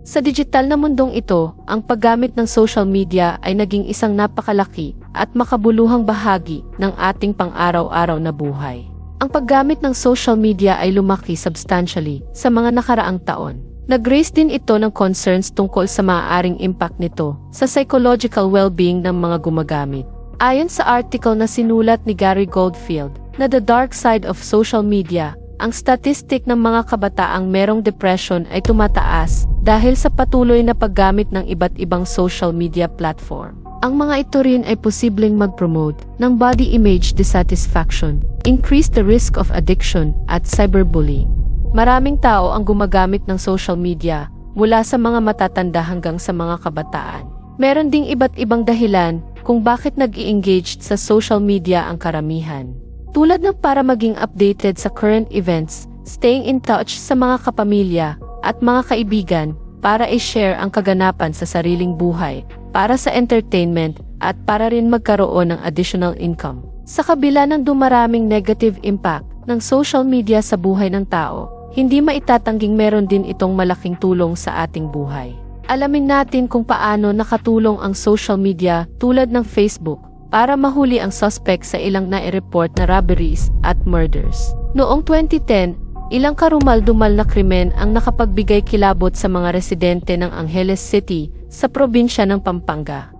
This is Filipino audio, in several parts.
Sa digital na mundong ito, ang paggamit ng social media ay naging isang napakalaki at makabuluhang bahagi ng ating pang-araw-araw na buhay. Ang paggamit ng social media ay lumaki substantially sa mga nakaraang taon. Nag-raise din ito ng concerns tungkol sa maaaring impact nito sa psychological well-being ng mga gumagamit. Ayon sa article na sinulat ni Gary Goldfield na The Dark Side of Social Media, ang statistic ng mga kabataang merong depression ay tumataas dahil sa patuloy na paggamit ng iba't ibang social media platform. Ang mga ito rin ay posibleng mag-promote ng body image dissatisfaction, increase the risk of addiction at cyberbullying. Maraming tao ang gumagamit ng social media mula sa mga matatanda hanggang sa mga kabataan. Meron ding iba't ibang dahilan kung bakit nag engaged sa social media ang karamihan. Tulad ng para maging updated sa current events, staying in touch sa mga kapamilya at mga kaibigan para i-share ang kaganapan sa sariling buhay, para sa entertainment at para rin magkaroon ng additional income. Sa kabila ng dumaraming negative impact ng social media sa buhay ng tao, hindi maitatanging meron din itong malaking tulong sa ating buhay. Alamin natin kung paano nakatulong ang social media tulad ng Facebook para mahuli ang suspect sa ilang nai-report na robberies at murders. Noong 2010, ilang karumal-dumal na krimen ang nakapagbigay kilabot sa mga residente ng Angeles City sa probinsya ng Pampanga.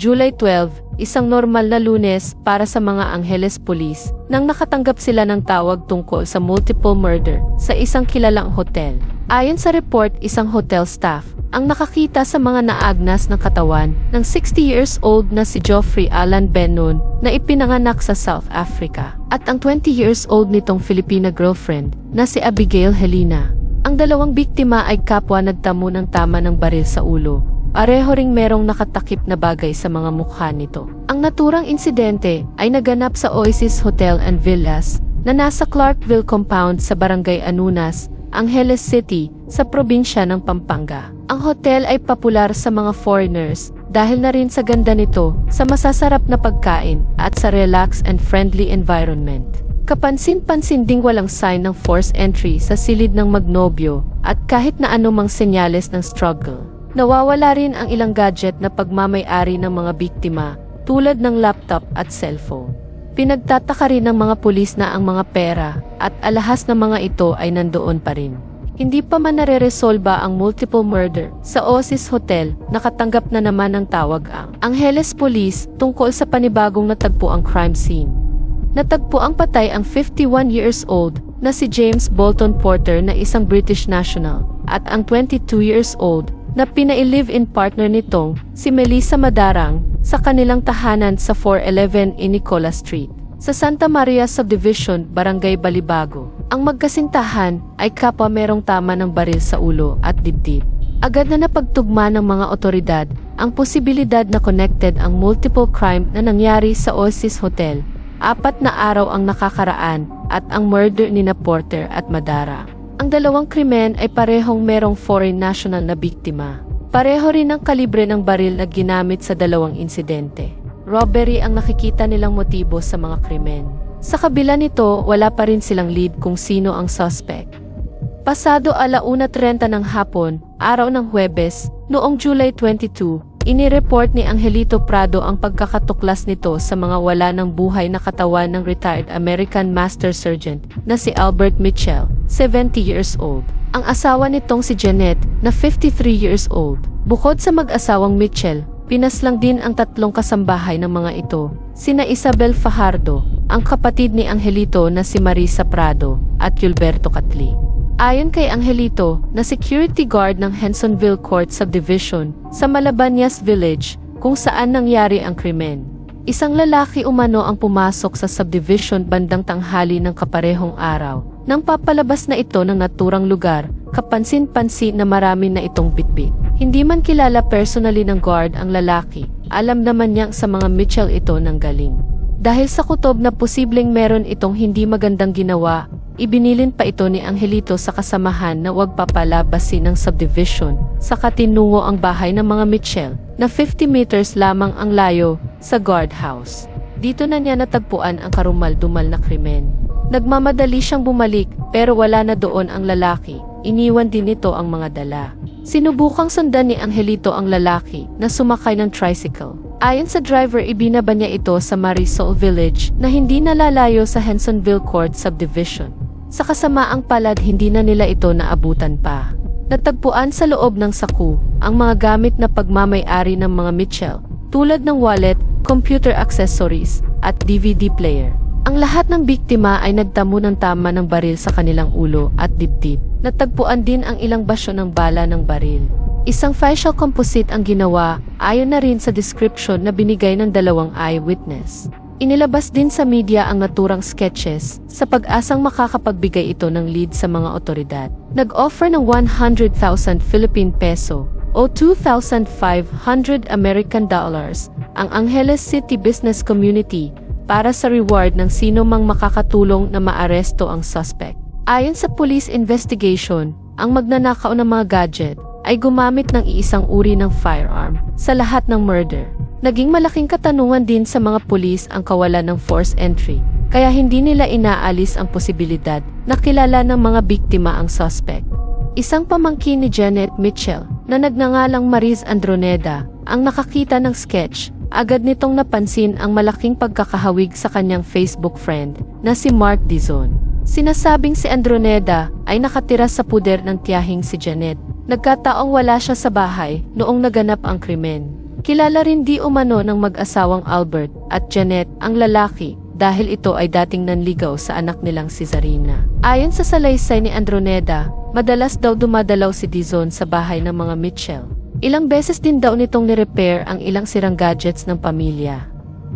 July 12, isang normal na lunes para sa mga Angeles Police nang nakatanggap sila ng tawag tungkol sa multiple murder sa isang kilalang hotel. Ayon sa report, isang hotel staff ang nakakita sa mga naagnas ng katawan ng 60 years old na si Geoffrey Alan Benon na ipinanganak sa South Africa at ang 20 years old nitong Filipina girlfriend na si Abigail Helena. Ang dalawang biktima ay kapwa nagtamo ng tama ng baril sa ulo. Pareho ring merong nakatakip na bagay sa mga mukha nito. Ang naturang insidente ay naganap sa Oasis Hotel and Villas na nasa Clarkville Compound sa Barangay Anunas, Angeles City sa probinsya ng Pampanga. Ang hotel ay popular sa mga foreigners dahil na rin sa ganda nito sa masasarap na pagkain at sa relax and friendly environment. Kapansin-pansin ding walang sign ng forced entry sa silid ng magnobyo at kahit na anumang senyales ng struggle. Nawawala rin ang ilang gadget na pagmamay-ari ng mga biktima tulad ng laptop at cellphone. Pinagtataka rin ng mga pulis na ang mga pera at alahas ng mga ito ay nandoon pa rin. Hindi pa man nare-resolba ang multiple murder sa Oasis Hotel, nakatanggap na naman ng tawag ang Angeles Police tungkol sa panibagong natagpo ang crime scene. Natagpo ang patay ang 51 years old na si James Bolton Porter na isang British national at ang 22 years old na pinai-live-in partner nitong si Melissa Madarang sa kanilang tahanan sa 411 in Nicola Street. Sa Santa Maria Subdivision, Barangay Balibago, ang magkasintahan ay kapwa merong tama ng baril sa ulo at dibdib. Agad na napagtugma ng mga otoridad ang posibilidad na connected ang multiple crime na nangyari sa Oasis Hotel. Apat na araw ang nakakaraan at ang murder ni na Porter at Madara. Ang dalawang krimen ay parehong merong foreign national na biktima. Pareho rin ang kalibre ng baril na ginamit sa dalawang insidente. Robbery ang nakikita nilang motibo sa mga krimen. Sa kabila nito, wala pa rin silang lead kung sino ang suspect. Pasado alauna 30 ng hapon, araw ng Huwebes, noong July 22, inireport ni Angelito Prado ang pagkakatuklas nito sa mga wala ng buhay na katawan ng retired American Master Sergeant na si Albert Mitchell, 70 years old. Ang asawa nitong si Janet na 53 years old. Bukod sa mag-asawang Mitchell, pinaslang din ang tatlong kasambahay ng mga ito, sina Isabel Fajardo, ang kapatid ni Angelito na si Marisa Prado, at Gilberto Catli. Ayon kay Angelito, na security guard ng Hensonville Court Subdivision sa Malabanyas Village kung saan nangyari ang krimen. Isang lalaki umano ang pumasok sa subdivision bandang tanghali ng kaparehong araw. Nang papalabas na ito ng naturang lugar, kapansin-pansin na marami na itong bitbit. Hindi man kilala personally ng guard ang lalaki, alam naman niyang sa mga Mitchell ito nang galing. Dahil sa kutob na posibleng meron itong hindi magandang ginawa, ibinilin pa ito ni Angelito sa kasamahan na huwag papalabasin ng subdivision sa katinungo ang bahay ng mga Mitchell na 50 meters lamang ang layo sa guardhouse. Dito na niya natagpuan ang karumal-dumal na krimen. Nagmamadali siyang bumalik pero wala na doon ang lalaki. Iniwan din nito ang mga dala. Sinubukang sundan ni Angelito ang lalaki na sumakay ng tricycle. Ayon sa driver, ibinaba niya ito sa Marisol Village na hindi nalalayo sa Hensonville Court Subdivision. Sa kasamaang palad, hindi na nila ito naabutan pa. Natagpuan sa loob ng saku ang mga gamit na pagmamay-ari ng mga Mitchell tulad ng wallet, computer accessories, at DVD player. Ang lahat ng biktima ay nagtamo ng tama ng baril sa kanilang ulo at dibdib. Natagpuan din ang ilang basyo ng bala ng baril. Isang facial composite ang ginawa ayon na rin sa description na binigay ng dalawang eyewitness. Inilabas din sa media ang naturang sketches sa pag-asang makakapagbigay ito ng lead sa mga otoridad. Nag-offer ng 100,000 Philippine peso o 2,500 American dollars ang Angeles City business community para sa reward ng sino mang makakatulong na maaresto ang suspect. Ayon sa police investigation, ang magnanakaw ng mga gadget ay gumamit ng iisang uri ng firearm sa lahat ng murder. Naging malaking katanungan din sa mga pulis ang kawalan ng force entry, kaya hindi nila inaalis ang posibilidad na kilala ng mga biktima ang suspect. Isang pamangkin ni Janet Mitchell na nagngangalang Mariz Androneda ang nakakita ng sketch agad nitong napansin ang malaking pagkakahawig sa kanyang Facebook friend na si Mark Dizon. Sinasabing si Androneda ay nakatira sa puder ng tiyahing si Janet. Nagkataong wala siya sa bahay noong naganap ang krimen. Kilala rin di umano ng mag-asawang Albert at Janet ang lalaki dahil ito ay dating nanligaw sa anak nilang si Zarina. Ayon sa salaysay ni Androneda, madalas daw dumadalaw si Dizon sa bahay ng mga Mitchell. Ilang beses din daw nitong ni-repair ang ilang sirang gadgets ng pamilya.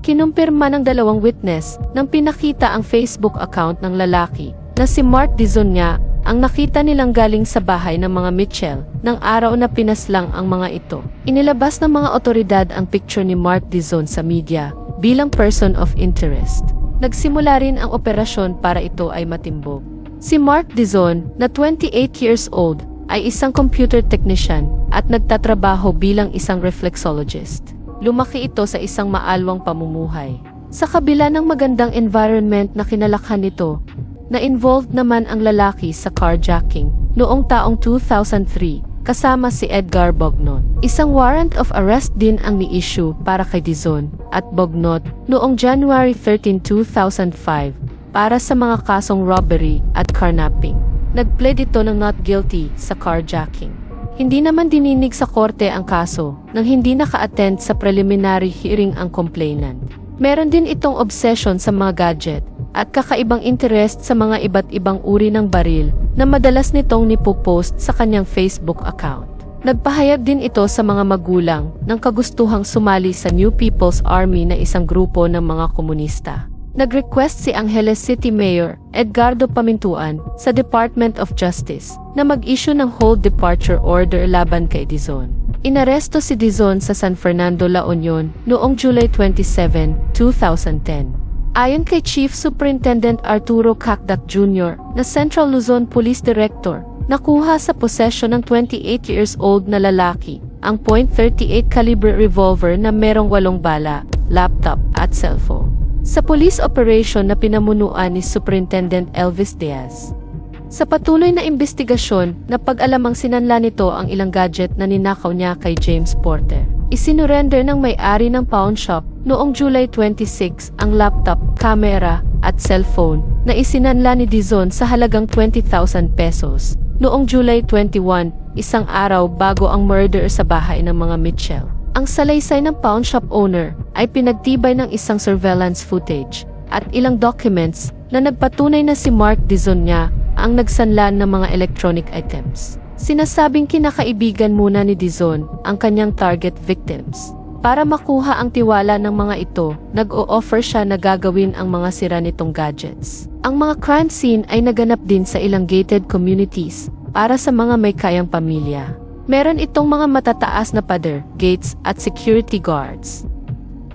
Kinumpirma ng dalawang witness nang pinakita ang Facebook account ng lalaki na si Mark Dizon nga ang nakita nilang galing sa bahay ng mga Mitchell ng araw na pinaslang ang mga ito. Inilabas ng mga otoridad ang picture ni Mark Dizon sa media bilang person of interest. Nagsimula rin ang operasyon para ito ay matimbog. Si Mark Dizon, na 28 years old, ay isang computer technician at nagtatrabaho bilang isang reflexologist. Lumaki ito sa isang maalwang pamumuhay. Sa kabila ng magandang environment na kinalakhan nito, na-involved naman ang lalaki sa carjacking noong taong 2003 kasama si Edgar Bognot. Isang warrant of arrest din ang ni-issue para kay Dizon at Bognot noong January 13, 2005 para sa mga kasong robbery at carnapping. Nag-plead ito ng not guilty sa carjacking. Hindi naman dininig sa korte ang kaso nang hindi naka-attend sa preliminary hearing ang complainant. Meron din itong obsession sa mga gadget at kakaibang interest sa mga iba't ibang uri ng baril na madalas nitong nipopost sa kanyang Facebook account. Nagpahayag din ito sa mga magulang ng kagustuhang sumali sa New People's Army na isang grupo ng mga komunista. Nag-request si Angeles City Mayor Edgardo Pamintuan sa Department of Justice na mag-issue ng hold departure order laban kay Dizon. Inaresto si Dizon sa San Fernando, La Union noong July 27, 2010. Ayon kay Chief Superintendent Arturo Cacdac Jr. na Central Luzon Police Director, nakuha sa posesyon ng 28 years old na lalaki ang .38 caliber revolver na merong walong bala, laptop at cellphone. Sa police operation na pinamunuan ni Superintendent Elvis Diaz. Sa patuloy na investigasyon, napag-alamang sinanla nito ang ilang gadget na ninakaw niya kay James Porter. Isinurrender ng may-ari ng pawn shop noong July 26 ang laptop, camera, at cellphone na isinanla ni Dizon sa halagang 20,000 pesos noong July 21, isang araw bago ang murder sa bahay ng mga Mitchell. Ang salaysay ng pawn shop owner ay pinagtibay ng isang surveillance footage at ilang documents na nagpatunay na si Mark Dizon niya ang nagsanlan ng mga electronic items. Sinasabing kinakaibigan muna ni Dizon ang kanyang target victims. Para makuha ang tiwala ng mga ito, nag-o-offer siya na gagawin ang mga sira nitong gadgets. Ang mga crime scene ay naganap din sa ilang gated communities para sa mga may kayang pamilya. Meron itong mga matataas na pader, gates at security guards.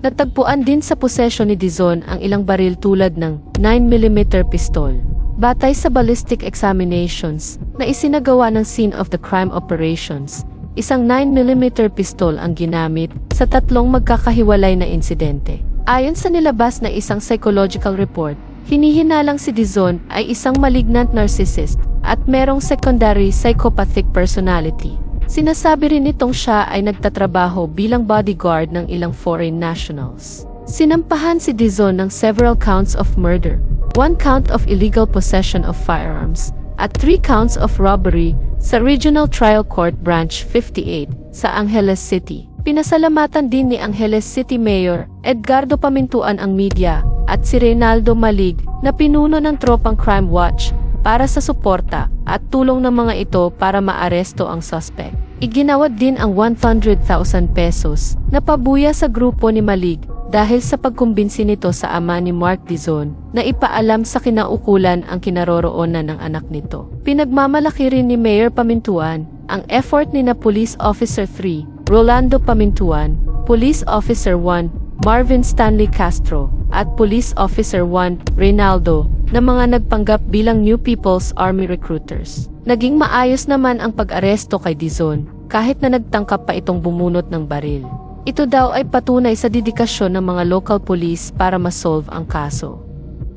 Natagpuan din sa posesyon ni Dizon ang ilang baril tulad ng 9mm pistol. Batay sa ballistic examinations na isinagawa ng scene of the crime operations, isang 9mm pistol ang ginamit sa tatlong magkakahiwalay na insidente. Ayon sa nilabas na isang psychological report, hinihinalang si Dizon ay isang malignant narcissist at merong secondary psychopathic personality. Sinasabi rin nitong siya ay nagtatrabaho bilang bodyguard ng ilang foreign nationals. Sinampahan si Dizon ng several counts of murder, one count of illegal possession of firearms, at three counts of robbery sa Regional Trial Court Branch 58 sa Angeles City. Pinasalamatan din ni Angeles City Mayor Edgardo Pamintuan ang media at si Reynaldo Malig na pinuno ng tropang Crime Watch para sa suporta at tulong ng mga ito para maaresto ang suspect. Iginawad din ang 100,000 pesos na pabuya sa grupo ni Malig dahil sa pagkumbinsi nito sa ama ni Mark Dizon na ipaalam sa kinaukulan ang kinaroroonan ng anak nito. Pinagmamalaki rin ni Mayor Pamintuan ang effort ni na Police Officer 3, Rolando Pamintuan, Police Officer 1, Marvin Stanley Castro, at Police Officer 1, Reynaldo, na mga nagpanggap bilang New People's Army recruiters. Naging maayos naman ang pag-aresto kay Dizon kahit na nagtangkap pa itong bumunot ng baril. Ito daw ay patunay sa dedikasyon ng mga local police para masolve ang kaso.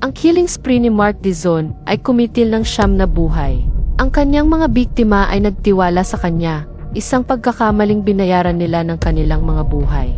Ang killing spree ni Mark Dizon ay kumitil ng siyam na buhay. Ang kanyang mga biktima ay nagtiwala sa kanya, isang pagkakamaling binayaran nila ng kanilang mga buhay.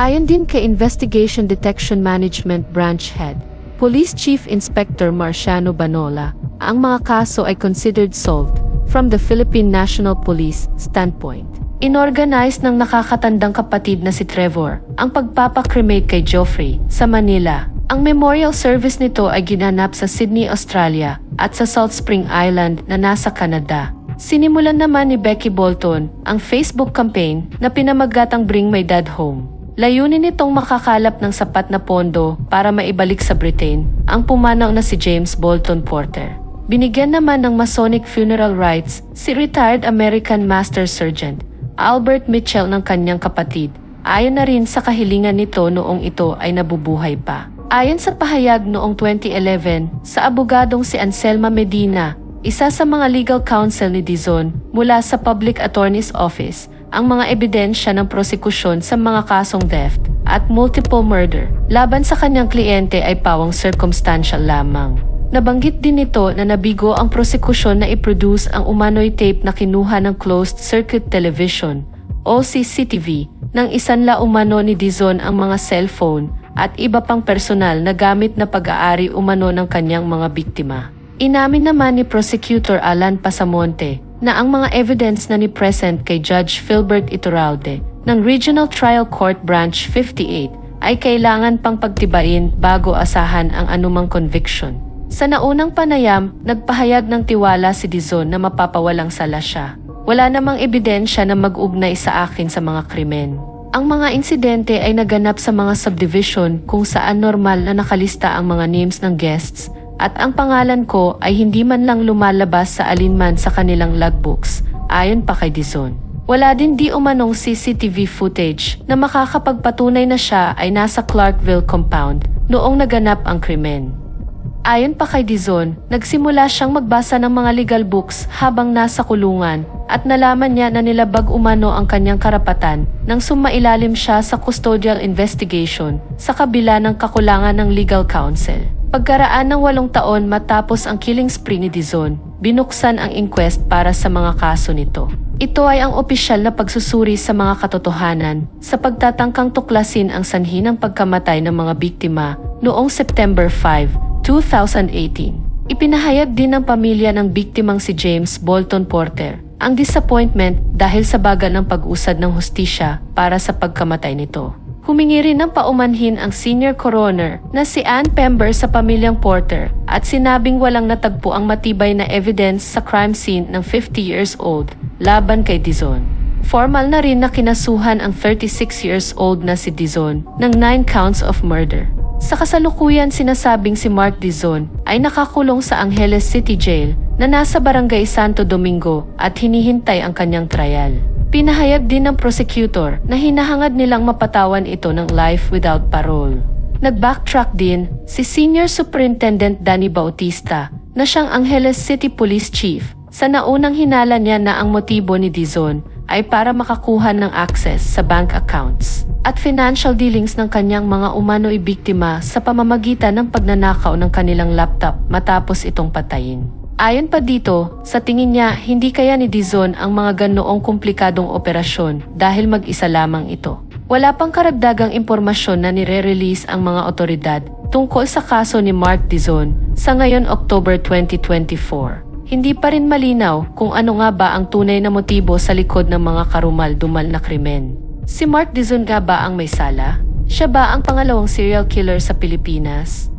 Ayon din kay Investigation Detection Management Branch Head, Police Chief Inspector Marciano Banola, ang mga kaso ay considered solved from the Philippine National Police standpoint. Inorganize ng nakakatandang kapatid na si Trevor ang pagpapakremate kay Geoffrey sa Manila. Ang memorial service nito ay ginanap sa Sydney, Australia at sa Salt Spring Island na nasa Canada. Sinimulan naman ni Becky Bolton ang Facebook campaign na pinamagatang Bring My Dad Home. Layunin nitong makakalap ng sapat na pondo para maibalik sa Britain ang pumanaw na si James Bolton Porter. Binigyan naman ng Masonic funeral rites si retired American Master Sergeant Albert Mitchell ng kanyang kapatid. Ayon na rin sa kahilingan nito noong ito ay nabubuhay pa. Ayon sa pahayag noong 2011 sa abogadong si Anselma Medina, isa sa mga legal counsel ni Dizon mula sa Public Attorney's Office, ang mga ebidensya ng prosekusyon sa mga kasong theft at multiple murder laban sa kanyang kliyente ay pawang circumstantial lamang. Nabanggit din nito na nabigo ang prosekusyon na i-produce ang umano'y tape na kinuha ng closed circuit television o CCTV ng isanla umano ni Dizon ang mga cellphone at iba pang personal na gamit na pag-aari umano ng kanyang mga biktima. Inamin naman ni Prosecutor Alan Pasamonte na ang mga evidence na ni present kay Judge Philbert Iturralde ng Regional Trial Court Branch 58 ay kailangan pang pagtibain bago asahan ang anumang conviction. Sa naunang panayam, nagpahayag ng tiwala si Dizon na mapapawalang sala siya. Wala namang ebidensya na mag-ugnay sa akin sa mga krimen. Ang mga insidente ay naganap sa mga subdivision kung saan normal na nakalista ang mga names ng guests at ang pangalan ko ay hindi man lang lumalabas sa alinman sa kanilang logbooks, ayon pa kay Dizon. Wala din di umanong CCTV footage na makakapagpatunay na siya ay nasa Clarkville compound noong naganap ang krimen. Ayon pa kay Dizon, nagsimula siyang magbasa ng mga legal books habang nasa kulungan at nalaman niya na nilabag umano ang kanyang karapatan nang sumailalim siya sa custodial investigation sa kabila ng kakulangan ng legal counsel. Pagkaraan ng walong taon matapos ang killing spree ni Dizon, binuksan ang inquest para sa mga kaso nito. Ito ay ang opisyal na pagsusuri sa mga katotohanan sa pagtatangkang tuklasin ang sanhi ng pagkamatay ng mga biktima noong September 5, 2018. Ipinahayag din ng pamilya ng biktimang si James Bolton Porter ang disappointment dahil sa baga ng pag-usad ng hustisya para sa pagkamatay nito. Humingi rin ng paumanhin ang senior coroner na si Ann Pember sa pamilyang Porter at sinabing walang natagpo ang matibay na evidence sa crime scene ng 50 years old laban kay Dizon. Formal na rin na kinasuhan ang 36 years old na si Dizon ng 9 counts of murder. Sa kasalukuyan sinasabing si Mark Dizon ay nakakulong sa Angeles City Jail na nasa Barangay Santo Domingo at hinihintay ang kanyang trial. Pinahayag din ng prosecutor na hinahangad nilang mapatawan ito ng life without parole. Nag-backtrack din si Senior Superintendent Danny Bautista na siyang Angeles City Police Chief sa naunang hinala niya na ang motibo ni Dizon ay para makakuha ng access sa bank accounts at financial dealings ng kanyang mga umano'y biktima sa pamamagitan ng pagnanakaw ng kanilang laptop matapos itong patayin. Ayon pa dito, sa tingin niya hindi kaya ni Dizon ang mga ganoong komplikadong operasyon dahil mag-isa lamang ito. Wala pang karagdagang impormasyon na nire-release ang mga otoridad tungkol sa kaso ni Mark Dizon sa ngayon October 2024. Hindi pa rin malinaw kung ano nga ba ang tunay na motibo sa likod ng mga karumal-dumal na krimen. Si Mark Dizon ba ang may sala? Siya ba ang pangalawang serial killer sa Pilipinas?